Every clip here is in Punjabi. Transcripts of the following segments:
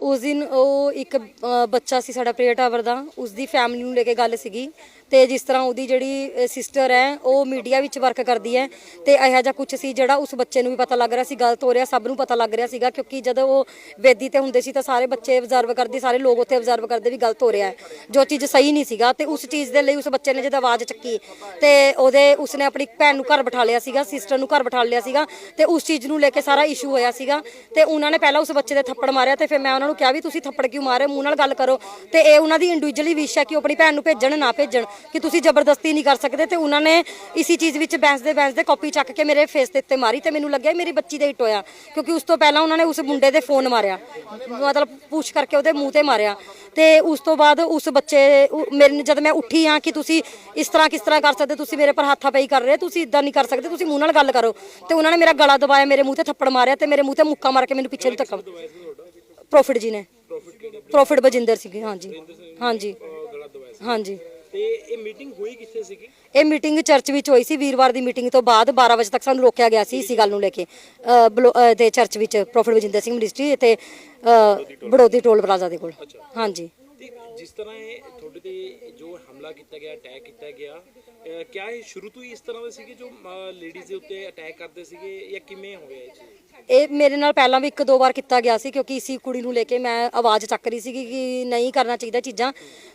ਉਸ ਦਿਨ ਉਹ ਇੱਕ ਅ, ਬੱਚਾ ਸੀ ਸਾਡਾ ਪ੍ਰਿਆ ਟਾਵਰ ਦਾ ਉਸ ਦੀ ਫੈਮਿਲੀ ਨੂੰ ਲੈ ਕੇ ਗੱਲ ਸੀਗੀ। ਤੇ ਜਿਸ ਤਰ੍ਹਾਂ ਉਹਦੀ ਜਿਹੜੀ ਸਿਸਟਰ ਹੈ, ਉਹ ਮੀਡੀਆ ਵਿੱਚ ਵਰਕ ਕਰਦੀ ਹੈ ਤੇ ਇਹੋ ਜਿਹਾ ਕੁਝ ਸੀ ਜਿਹੜਾ ਉਸ ਬੱਚੇ ਨੂੰ ਵੀ ਪਤਾ ਲੱਗ ਰਿਹਾ ਸੀ, ਗਲਤ ਹੋ ਰਿਹਾ, ਸਭ ਨੂੰ ਪਤਾ ਲੱਗ ਰਿਹਾ ਸੀਗਾ ਕਿਉਂਕਿ ਜਦੋਂ ਉਹ ਵੇਦੀ ਤੇ ਹੁੰਦੇ ਸੀ ਤਾਂ ਸਾਰੇ ਬੱਚੇ ਅਬਜ਼ਰਵ ਕਰਦੇ, ਸਾਰੇ ਲੋਕ ਉੱਥੇ ਅਬਜ਼ਰਵ ਕਰਦੇ ਵੀ ਗਲਤ ਹੋ ਰਿਹਾ ਹੈ, ਜੋ ਚੀਜ਼ ਸਹੀ ਨਹੀਂ ਸੀਗਾ ਤੇ ਉਸ ਚੀਜ਼ ਦੇ ਲਈ ਉਸ ਬੱਚੇ ਨੇ ਜਦ ਆਵਾਜ਼ ਚੱਕੀ ਤੇ ਉਹਦੇ ਉਸਨੇ ਆਪਣੀ ਭੈਣ ਨੂੰ ਘਰ ਬਿਠਾ ਲਿਆ ਸੀਗਾ ਸਿਸਟਰ ਨੂੰ ਘਰ ਬਿਠਾ ਲਿਆ ਸੀਗਾ ਤੇ ਉਸ ਚੀਜ਼ ਨੂੰ ਲੈ ਕੇ ਸਾਰਾ ਇਸ਼ੂ ਹੋਇਆ ਸੀਗਾ ਤੇ ਉਹਨਾਂ ਨੇ ਪਹਿਲਾਂ ਉਸ ਬੱਚੇ ਦੇ ਥੱਪੜ ਮਾਰਿਆ ਤੇ ਫਿਰ ਮੈਂ ਉਹਨਾਂ ਨੂੰ ਕਿਹਾ ਵੀ ਤੁਸੀਂ ਥੱਪੜ ਕਿਉਂ ਮਾਰੇ, ਮੂੰਹ ਨਾਲ ਗੱਲ ਕਰੋ ਤੇ ਇਹ ਉਹਨਾਂ ਦੀ ਇੰਡੀਵਿਜੂਅਲੀ ਵਿਸ਼ ਹੈ ਕਿ ਉਹ ਆਪਣੀ ਭੈਣ ਨੂੰ ਭੇਜਣ, ਨਾ ਭੇਜਣ। ਕਿ ਤੁਸੀਂ ਜ਼ਬਰਦਸਤੀ ਨਹੀਂ ਕਰ ਸਕਦੇ ਤੇ ਉਹਨਾਂ ਨੇ ਇਸੀ ਚੀਜ਼ ਵਿੱਚ ਬੈਂਸ ਦੇ ਬੈਂਸ ਦੇ ਕਾਪੀ ਚੱਕ ਕੇ ਮੇਰੇ ਫੇਸ ਦੇ ਉੱਤੇ ਮਾਰੀ ਤੇ ਮੈਨੂੰ ਲੱਗਿਆ ਮੇਰੀ ਬੱਚੀ ਦੇ ਹਿੱਟ ਹੋਇਆ ਕਿਉਂਕਿ ਉਸ ਤੋਂ ਪਹਿਲਾਂ ਉਹਨਾਂ ਨੇ ਉਸ ਮੁੰਡੇ ਦੇ ਫੋਨ ਮਾਰਿਆ। ਮਤਲਬ ਪੁਸ਼ ਕਰਕੇ ਉਹਦੇ ਮੂੰਹ ਤੇ ਮਾਰਿਆ। ਤੇ ਉਸ ਤੋਂ ਬਾਅਦ ਉਸ ਬੱਚੇ ਮੇਰੇ ਜਦ ਮੈਂ ਉੱਠੀ ਆ ਕਿ ਤੁਸੀਂ ਇਸ ਤਰ੍ਹਾਂ ਕਿਸ ਤਰ੍ਹਾਂ ਕਰ ਸਕਦੇ, ਤੁਸੀਂ ਮੇਰੇ ਪਰ ਹੱਥਾਪਾਈ ਕਰ ਰਹੇ, ਤੁਸੀਂ ਇਦਾਂ ਨਹੀਂ ਕਰ ਸਕਦੇ, ਤੁਸੀਂ ਮੂੰਹ ਨਾਲ ਗੱਲ ਕਰੋ। ਤੇ ਉਹਨਾਂ ਨੇ ਮੇਰਾ ਗਲਾ ਦਬਾਇਆ, ਮੇਰੇ ਮੂੰਹ ਤੇ ਥੱਪੜ ਮਾਰਿਆ ਤੇ ਮੇਰੇ ਮੂੰਹ ਤੇ ਮੁੱਕਾ ਮਾਰ ਕੇ ਮੈਨੂੰ ਪਿੱਛੇ ਨੂੰ ਧੱਕਾ ਪ੍ਰੋਫਿਟ ਜੀ ਨੇ। ਪ੍ਰੋਫਿਟ ਬਜਿੰਦਰ ਸੀਗੇ, ਹਾਂਜੀ। ਹਾਂਜੀ। ਹਾਂਜੀ। ਤੇ ਇਹ ਮੀਟਿੰਗ ਹੋਈ ਕਿੱਥੇ ਸੀਗੀ? ਇਹ ਮੀਟਿੰਗ ਚਰਚ ਵਿੱਚ ਹੋਈ ਸੀ ਵੀਰਵਾਰ ਦੀ ਮੀਟਿੰਗ ਤੋਂ ਬਾਅਦ 12 ਵਜੇ ਤੱਕ ਸਾਨੂੰ ਰੋਕਿਆ ਗਿਆ ਸੀ ਇਸੀ ਗੱਲ ਨੂੰ ਲੈ ਕੇ। ਅ, ਬਲੋ- ਅ, ਤੇ ਚਰਚ ਵਿੱਚ ਪ੍ਰੋਫਿਟ ਬਜਿੰਦਰ ਸਿੰਘ ਮਿਨਿਸਟਰੀ ਤੇ ਅ, ਬੜੋਦੀ ਟੋਲ ਪਲਾਜ਼ਾ ਦੇ ਕੋਲ। ਹਾਂਜੀ। ਜਿਸ ਤਰ੍ਹਾਂ ਇਹ ਤੁਹਾਡੇ ਤੇ ਜੋ ਹਮਲਾ ਕੀਤਾ ਗਿਆ ਅਟੈਕ ਕੀਤਾ ਗਿਆ ਕਿਆ ਇਹ ਸ਼ੁਰੂ ਤੋਂ ਹੀ ਇਸ ਤਰ੍ਹਾਂ ਦੇ ਸੀਗੇ ਜੋ ਲੇਡੀਜ਼ ਦੇ ਉੱਤੇ ਅਟੈਕ ਕਰਦੇ ਸੀਗੇ ਜਾਂ ਕਿਵੇਂ ਹੋਇਆ ਇਹ ਚੀਜ਼? ਇਹ ਮੇਰੇ ਨਾਲ ਪਹਿਲਾਂ ਵੀ ਇੱਕ ਦੋ ਵਾਰ ਕੀਤਾ ਗਿਆ ਸੀ ਕਿਉਂਕਿ ਇਸੀ ਕੁੜੀ ਨੂੰ ਲੈ ਕੇ ਮੈਂ ਆਵਾਜ਼ ਚੱਕ ਰਹੀ ਸੀ ਕਿ ਨਹੀਂ ਕਰਨਾ ਚਾਹੀਦਾ ਚੀਜ਼ਾਂ।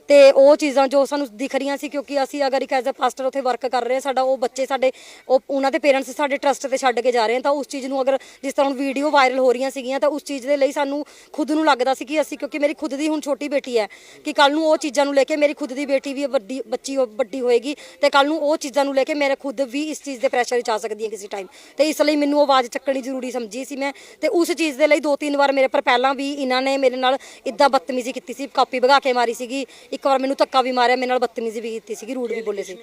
ਤੇ ਉਹ ਚੀਜ਼ਾਂ ਜੋ ਸਾਨੂੰ ਦਿਖ ਰਹੀਆਂ ਸੀ ਕਿਉਂਕਿ ਅਸੀਂ ਅਗਰ ਇੱਕ ਐਜ਼ ਅ ਪਾਸਟਰ ਉੱਥੇ ਵਰਕ ਕਰ ਰਹੇ ਸਾਡਾ ਉਹ ਬੱਚੇ ਸਾਡੇ, ਉਹ ਉਹਨਾਂ ਦੇ ਪੇਰੈਂਟਸ ਸਾਡੇ ਟਰਸਟ ਤੇ ਛੱਡ ਕੇ ਜਾ ਰਹੇ ਤਾਂ ਉਸ ਚੀਜ਼ ਨੂੰ ਅਗਰ ਜਿਸ ਤਰ੍ਹਾਂ ਹੁਣ ਵੀਡੀਓ ਵਾਇਰਲ ਹੋ ਰਹੀਆਂ ਸੀਗੀਆਂ, ਤਾਂ ਉਸ ਚੀਜ਼ ਦੇ ਲਈ ਸਾਨੂੰ ਖੁਦ ਨੂੰ ਲੱਗਦਾ ਸੀ ਕਿ ਅਸੀਂ, ਕਿਉਂਕਿ ਮੇਰੀ ਖੁਦ ਦੀ ਹੁਣ ਛੋਟੀ ਬੇਟੀ ਹੈ ਕਿ ਕੱਲ ਨੂੰ ਉਹ ਚੀਜ਼ਾਂ ਨੂੰ ਲੈ ਕੇ ਮੇਰੀ ਖੁਦ ਦੀ ਬੇਟੀ ਵੀ ਵੱਡੀ ਬੱਚੀ ਵੱਡੀ ਹੋਏਗੀ ਤੇ ਕੱਲ ਨੂੰ ਉਹ ਚੀਜ਼ਾਂ ਨੂੰ ਲੈ ਕੇ ਮੇਰੇ ਖੁਦ ਵੀ ਇਸ ਚੀਜ਼ ਦੇ ਪ੍ਰੈਸ਼ਰ ਵਿੱਚ ਆ ਸਕਦੀ ਹੈ ਕਿਸੇ ਟਾਈਮ ਤੇ ਇਸ ਲਈ ਮੈਨੂੰ ਆਵਾਜ਼ ਚੱਕਣੀ ਜ਼ਰੂਰੀ ਸਮਝੀ ਸੀ ਮੈਂ। ਤੇ ਉਸ ਚੀਜ਼ ਦੇ ਲਈ ਦੋ ਤਿੰਨ ਵਾਰ ਮੇਰੇ ਪਰ ਪਹਿਲਾਂ ਵੀ ਇਹਨਾਂ ਨੇ ਮੇਰੇ ਨਾਲ ਇਦਾਂ ਬਦਤਮੀਜ਼ੀ ਕੀਤੀ ਸੀ ਕਾਪੀ ਭਗਾ ਕੇ ਮਾਰੀ ਸੀਗੀ। ਇੱਕ ਵਾਰ ਮੈਨੂੰ ਧੱਕਾ ਵੀ ਮਾਰਿਆ ਮੇਰੇ ਨਾਲ ਬਦਤਮੀਜ਼ੀ ਵੀ ਕੀਤੀ ਸੀਗੀ ਰੂਡ ਵੀ ਬੋਲੇ ਸੀ।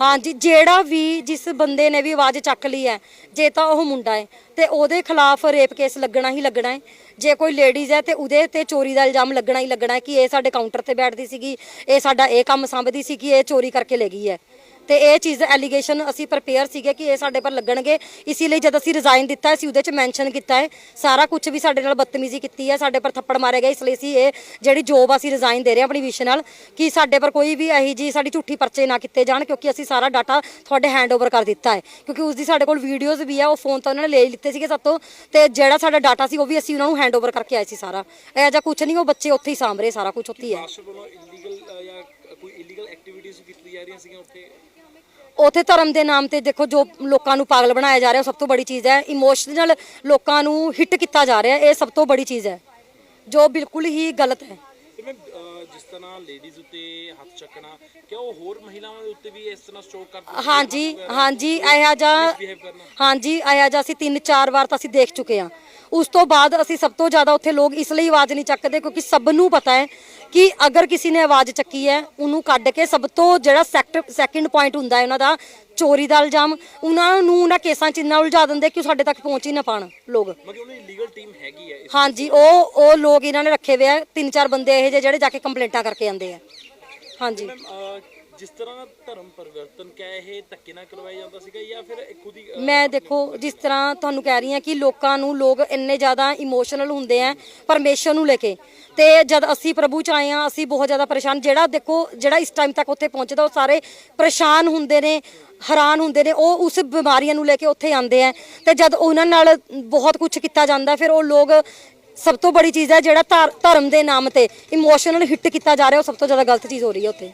ਹਾਂਜੀ ਜਿਹੜਾ ਵੀ ਜਿਸ ਬੰਦੇ ਨੇ ਵੀ ਆਵਾਜ਼ ਚੱਕ ਲਈ ਹੈ ਜੇ ਤਾਂ ਉਹ ਮੁੰਡਾ ਹੈ ਤੇ ਉਹਦੇ ਖਿਲਾਫ ਰੇਪ ਕੇਸ ਲੱਗਣਾ ਹੀ ਲੱਗਣਾ ਹੈ। ਜੇ ਕੋਈ ਲੇਡੀਜ਼ ਹੈ ਤੇ ਉਹਦੇ ਤੇ ਚੋਰੀ ਦਾ ਇਲਜ਼ਾਮ ਲੱਗਣਾ ਹੀ ਲੱਗਣਾ ਕਿ ਇਹ ਸਾਡੇ ਕਾਊਂਟਰ ਤੇ ਬੈਠਦੀ ਸੀਗੀ, ਇਹ ਸਾਡਾ ਇਹ ਕੰਮ ਸੰਭਦੀ ਸੀ ਕਿ ਇਹ ਚੋਰੀ ਕਰਕੇ ਲੈ ਗਈ ਹੈ। ਤੇ ਇਹ ਚੀਜ਼ ਐਲੀਗੇਸ਼ਨ ਅਸੀਂ ਪ੍ਰਪੇਅਰ ਸੀਗੇ ਕਿ ਇਹ ਸਾਡੇ ਪਰ ਲੱਗਣਗੇ। ਇਸੇ ਲਈ ਜਦ ਅਸੀਂ ਰਿਜ਼ਾਈਨ ਦਿੱਤਾ ਸੀ ਉਹਦੇ ਚ ਮੈਂਸ਼ਨ ਕੀਤਾ ਹੈ। ਸਾਰਾ ਕੁਝ ਵੀ ਸਾਡੇ ਨਾਲ ਬਦਤਮੀਜ਼ੀ ਕੀਤੀ ਹੈ, ਸਾਡੇ ਪਰ ਥੱਪੜ ਮਾਰੇ ਗਏ। ਇਸ ਲਈ ਅਸੀਂ ਇਹ ਜਿਹੜੀ ਜੋਬ ਅਸੀਂ ਰਿਜ਼ਾਈਨ ਦੇ ਰਹੇ ਹਾਂ ਆਪਣੀ ਵਿਸ਼ ਨਾਲ, ਕਿ ਸਾਡੇ ਪਰ ਕੋਈ ਵੀ ਇਹੀ ਜੀ ਸਾਡੀ ਝੂਠੀ ਪਰਚੇ ਨਾ ਕੀਤੇ ਜਾਣ, ਕਿਉਂਕਿ ਅਸੀਂ ਸਾਰਾ ਡਾਟਾ ਤੁਹਾਡੇ ਹੈਂਡਓਵਰ ਕਰ ਦਿੱਤਾ ਹੈ। ਕਿਉਂਕਿ ਉਸ ਦੀ ਸਾਡੇ ਕੋਲ ਵੀਡੀਓਜ਼ ਵੀ ਹੈ ਉਹ ਫੋਨ ਤਾਂ ਉਹਨਾਂ ਨੇ ਲੈ ਲਿੱਤੇ ਸੀਗੇ ਸਭ ਤੋਂ। ਤੇ ਜਿਹੜਾ ਸਾਡਾ ਡਾਟਾ ਸੀ, ਉਹ ਵੀ ਅਸੀਂ ਉਹਨਾਂ ਨੂੰ ਹੈਂਡਓਵਰ ਕਰਕੇ ਆਏ ਸੀ ਸਾਰਾ। ਇਹ ਜਿਹਾ ਕੁਝ ਨਹੀਂ, ਉਹ ਬੱਚੇ ਉੱਥੇ ਹੀ ਸਾਂਭ ਰਹੇ, ਸਾਰਾ ਕੁਝ ਉੱਥੇ ਹੀ ਹੈ। ਕੋਈ ਇਲੀਗਲ ਐਕਟੀਵਿਟੀਜ਼ ਕੀਤੀ ਜਾ ਰਹੀਆਂ ਸੀਗੀਆਂ ਉੱਥੇ? ਉਥੇ ਧਰਮ ਦੇ ਨਾਮ ਤੇ ਦੇਖੋ ਜੋ ਲੋਕਾਂ ਨੂੰ ਪਾਗਲ ਬਣਾਇਆ ਜਾ ਰਿਹਾ ਸਭ ਤੋਂ ਬੜੀ ਚੀਜ਼ ਹੈ ਇਮੋਸ਼ਨਲ ਲੋਕਾਂ ਨੂੰ ਹਿੱਟ ਕੀਤਾ ਜਾ ਰਿਹਾ ਇਹ ਸਭ ਤੋਂ ਬੜੀ ਚੀਜ਼ ਹੈ ਜੋ ਬਿਲਕੁਲ ਹੀ ਗਲਤ ਹੈ ਜਿਸ ਤਰ੍ਹਾਂ ਲੇਡੀਜ਼ ਉੱਤੇ ਹੱਥ ਚੱਕਣਾ ਕਿਆ ਉਹ ਹੋਰ ਮਹਿਲਾਵਾਂ ਦੇ ਉੱਤੇ ਵੀ ਇਸ ਤਰ੍ਹਾਂ ਸਟ੍ਰੋਕ ਕਰਦੇ? ਹਾਂਜੀ ਹਾਂਜੀ Misbehave ਕਰਨਾ। ਹਾਂਜੀ ਇਹੋ ਜਿਹਾ ਅਸੀਂ ਤਿੰਨ ਚਾਰ ਵਾਰ ਤਾਂ ਅਸੀਂ ਦੇਖ ਚੁੱਕੇ ਹਾਂ ਉਸ ਤੋਂ ਬਾਅਦ ਅਸੀਂ ਸਭ ਤੋਂ ਜ਼ਿਆਦਾ ਉੱਥੇ ਲੋਕ ਇਸ ਲਈ ਆਵਾਜ਼ ਨਹੀਂ ਚੱਕਦੇ ਕਿਉਂਕਿ ਸਭ ਨੂੰ ਪਤਾ ਹੈ ਕਿ ਅਗਰ ਕਿਸੇ ਨੇ ਆਵਾਜ਼ ਚੱਕੀ ਹੈ ਉਹਨੂੰ ਕੱਢ ਕੇ ਸਭ ਤੋਂ ਜਿਹੜਾ ਸੈਕਟ ਸੈਕਿੰਡ ਪੁਆਇੰਟ ਹੁੰਦਾ ਹੈ ਉਹਨਾਂ ਦਾ ਚੋਰੀ ਦਾ ਇਲਜ਼ਾਮ ਉਹਨਾਂ ਨੂੰ ਉਹਨਾਂ ਕੇਸਾਂ 'ਚ ਇੰਨਾ ਉਲਝਾ ਦਿੰਦੇ ਕਿ ਸਾਡੇ ਤੱਕ ਪਹੁੰਚ ਹੀ ਨਾ ਪਾਣ ਲੋਕ। ਮਤਲਬ ਉਹਨਾਂ ਦੀ ਲੀਗਲ ਟੀਮ ਹੈਗੀ ਹੈ ਇਸ- ਹਾਂਜੀ ਉਹ ਉਹ ਲੋਕ ਇਹਨਾਂ ਨੇ ਰੱਖੇ ਹੋਏ ਆ ਤਿੰਨ ਚਾਰ ਬੰਦੇ ਇਹ ਜਿਹੇ ਜਿਹੜੇ ਜਾ ਕੇ ਕੰਪਲੇਂਟਾਂ ਕਰਕੇ ਆਉਂਦੇ ਆ। ਹਾਂਜੀ। ਮੈਮ ਜਿਸ ਤਰ੍ਹਾਂ ਧਰਮ ਪਰਿਵਰਤਨ ਕਿਆ ਇਹ ਧੱਕੇ ਨਾਲ ਕਰਵਾਇਆ ਜਾਂਦਾ ਸੀਗਾ ਜਾਂ ਫਿਰ ਖੁਦ ਹੀ ਮੈਂ ਦੇਖੋ ਜਿਸ ਤਰ੍ਹਾਂ ਤੁਹਾਨੂੰ ਕਹਿ ਰਹੀ ਹਾਂ ਕਿ ਲੋਕਾਂ ਨੂੰ ਲੋਕ ਇੰਨੇ ਜ਼ਿਆਦਾ ਇਮੋਸ਼ਨਲ ਹੁੰਦੇ ਆ ਪਰਮੇਸ਼ਰ ਨੂੰ ਲੈ ਕੇ। ਤੇ ਜਦ ਅਸੀਂ ਪ੍ਰਭੂ ਚ ਆਏ ਆ ਅਸੀਂ ਬਹੁਤ ਜ਼ਿਆਦਾ ਪਰੇਸ਼ਾਨ। ਜਿਹੜਾ ਦੇਖੋ ਜਿਹੜਾ ਇਸ ਟਾਈਮ ਤੱਕ ਉੱਥੇ ਪਹੁੰਚਦਾ ਉਹ ਸਾਰੇ ਪਰੇਸ਼ਾਨ ਹੁੰਦੇ ਨੇ ਹੈਰਾਨ ਹੁੰਦੇ ਨੇ ਉਹ ਉਸ ਬਿਮਾਰੀਆਂ ਨੂੰ ਲੈ ਕੇ ਉੱਥੇ ਆਉਂਦੇ ਆ। ਤੇ ਜਦ ਉਹਨਾਂ ਨਾਲ ਬਹੁਤ ਕੁਝ ਕੀਤਾ ਜਾਂਦਾ ਫਿਰ ਉਹ ਲੋਕ ਸਭ ਤੋਂ ਬੜੀ ਚੀਜ਼ ਹੈ ਜਿਹੜਾ ਧਰ- ਧਰਮ ਦੇ ਨਾਮ ਤੇ ਇਮੋਸ਼ਨਲ ਹਿੱਟ ਕੀਤਾ ਜਾ ਰਿਹਾ, ਉਹ ਸਭ ਤੋਂ ਜ਼ਿਆਦਾ ਗਲਤ ਚੀਜ਼ ਹੋ ਰਹੀ ਹੈ ਉੱਥੇ।